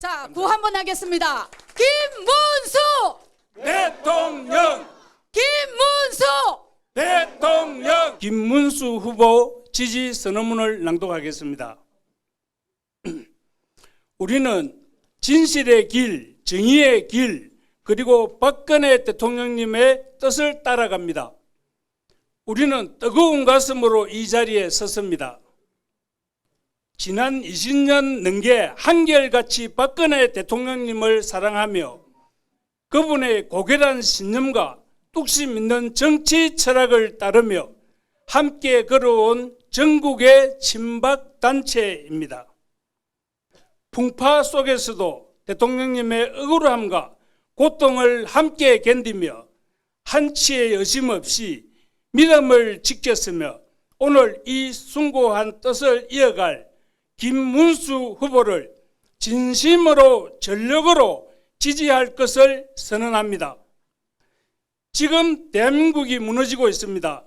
자, 구 한번 하겠습니다. 김문수! 대통령 김문수! 대통령 김문수 후보 지지 선언문을 낭독하겠습니다. 우리는 진실의 길, 정의의 길, 그리고 박근혜 대통령님의 뜻을 따라갑니다. 우리는 뜨거운 가슴으로 이 자리에 섰습니다. 지난 20년 넘게 한결같이 박근혜 대통령님을 사랑하며 그분의 고결한 신념과 뚝심 있는 정치 철학을 따르며 함께 걸어온 전국의 친박 단체입니다. 풍파 속에서도 대통령님의 억울함과 고통을 함께 견디며 한치의 여심 없이 믿음을 지켰으며 오늘 이 숭고한 뜻을 이어갈 김문수 후보를 진심으로 전력으로 지지할 것을 선언합니다. 지금 대한민국이 무너지고 있습니다.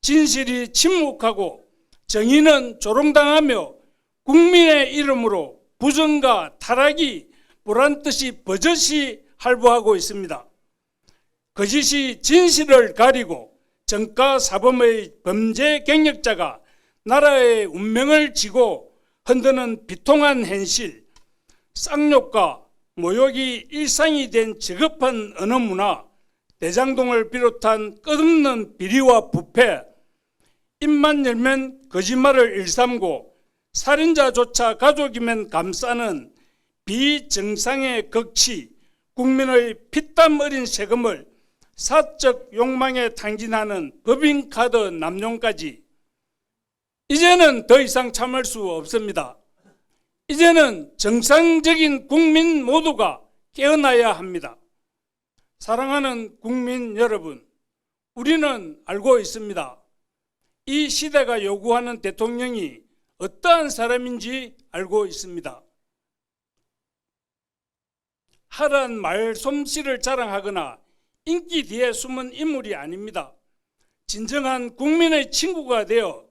진실이 침묵하고 정의는 조롱당하며 국민의 이름으로 부정과 타락이 보란듯이 버젓이 할부하고 있습니다. 거짓이 진실을 가리고 정가 사범의 범죄 경력자가 나라의 운명을 지고 흔드는 비통한 현실, 쌍욕과 모욕이 일상이 된 저급한 언어 문화, 대장동을 비롯한 끝없는 비리와 부패, 입만 열면 거짓말을 일삼고 살인자조차 가족이면 감싸는 비정상의 극치, 국민의 피땀 어린 세금을 사적 욕망에 탕진하는 법인카드 남용까지 이제는 더 이상 참을 수 없습니다. 이제는 정상적인 국민 모두가 깨어나야 합니다. 사랑하는 국민 여러분, 우리는 알고 있습니다. 이 시대가 요구하는 대통령이 어떠한 사람인지 알고 있습니다. 하란 말 솜씨를 자랑하거나 인기 뒤에 숨은 인물이 아닙니다. 진정한 국민의 친구가 되어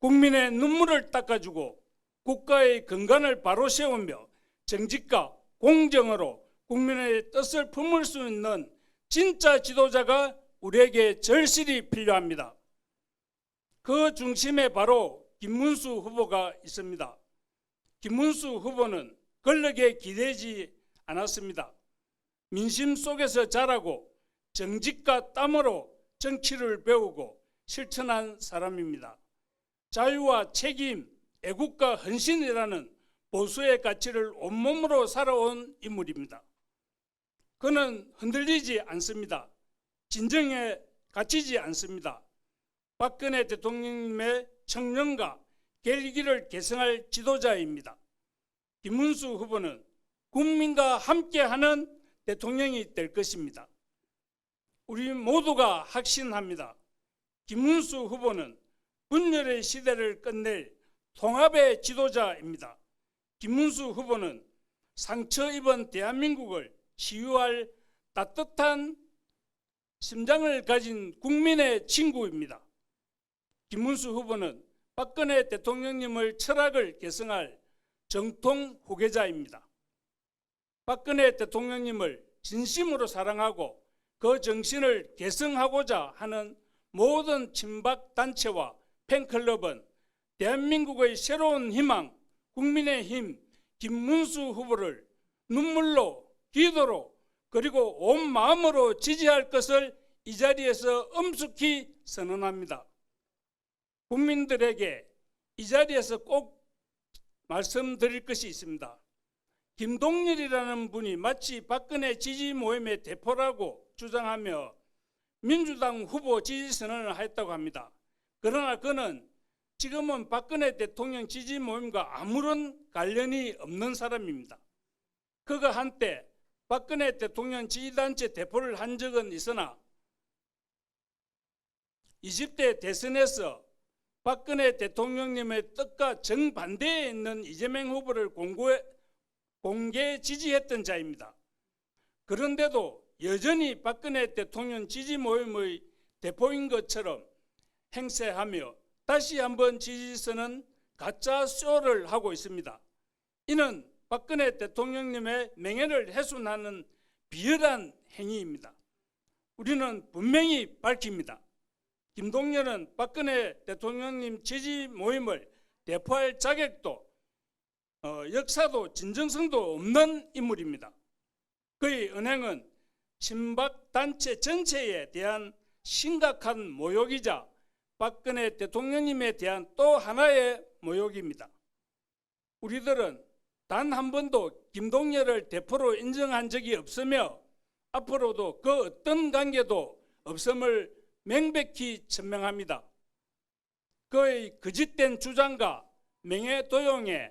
국민의 눈물을 닦아주고 국가의 근간을 바로 세우며 정직과 공정으로 국민의 뜻을 품을 수 있는 진짜 지도자가 우리에게 절실히 필요합니다. 그 중심에 바로 김문수 후보가 있습니다. 김문수 후보는 권력에 기대지 않았습니다. 민심 속에서 자라고 정직과 땀으로 정치를 배우고 실천한 사람입니다. 자유와 책임, 애국과 헌신이라는 보수의 가치를 온몸으로 살아온 인물입니다. 그는 흔들리지 않습니다. 진정에 갇히지 않습니다. 박근혜 대통령님의 청년과 계기를 계승할 지도자입니다. 김문수 후보는 국민과 함께하는 대통령이 될 것입니다. 우리 모두가 확신합니다. 김문수 후보는 분열의 시대를 끝낼 통합의 지도자입니다. 김문수 후보는 상처 입은 대한민국을 치유할 따뜻한 심장을 가진 국민의 친구입니다. 김문수 후보는 박근혜 대통령님을 철학을 계승할 정통 후계자입니다. 박근혜 대통령님을 진심으로 사랑하고 그 정신을 계승하고자 하는 모든 친박 단체와 팬클럽은 대한민국의 새로운 희망, 국민의힘 김문수 후보를 눈물로 기도로 그리고 온 마음으로 지지할 것을 이 자리에서 엄숙히 선언합니다. 국민들에게 이 자리에서 꼭 말씀드릴 것이 있습니다. 김동열이라는 분이 마치 박근혜 지지 모임의 대표라고 주장하며 민주당 후보 지지 선언을 했다고 합니다. 그러나 그는 지금은 박근혜 대통령 지지 모임과 아무런 관련이 없는 사람입니다. 그가 한때 박근혜 대통령 지지단체 대표를 한 적은 있으나 20대 대선에서 박근혜 대통령님의 뜻과 정반대에 있는 이재명 후보를 공고해, 공개 지지했던 자입니다. 그런데도 여전히 박근혜 대통령 지지 모임의 대표인 것처럼 행세하며 다시 한번 지지선은 가짜 쇼를 하고 있습니다. 이는 박근혜 대통령님의 명예를 훼손하는 비열한 행위입니다. 우리는 분명히 밝힙니다. 김동연은 박근혜 대통령님 지지 모임을 대표할 자격도 어, 역사도 진정성도 없는 인물입니다. 그의 은행은 친박 단체 전체에 대한 심각한 모욕이자 박근혜 대통령님에 대한 또 하나의 모욕입니다. 우리들은 단 한 번도 김동열을 대표로 인정한 적이 없으며 앞으로도 그 어떤 관계도 없음을 명백히 천명합니다. 그의 거짓된 주장과 명예 도용에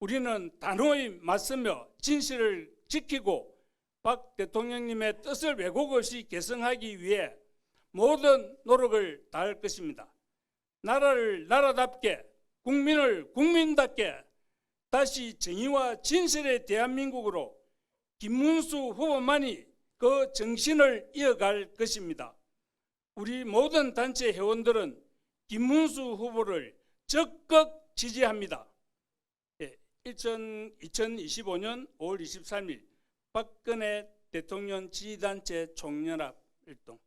우리는 단호히 맞서며 진실을 지키고 박 대통령님의 뜻을 왜곡 없이 개성하기 위해 모든 노력을 다할 것입니다. 나라를 나라답게 국민을 국민답게 다시 정의와 진실의 대한민국으로 김문수 후보만이 그 정신을 이어갈 것입니다. 우리 모든 단체 회원들은 김문수 후보를 적극 지지합니다. 예, 2025년 5월 23일 박근혜 대통령 지지단체 총연합 활동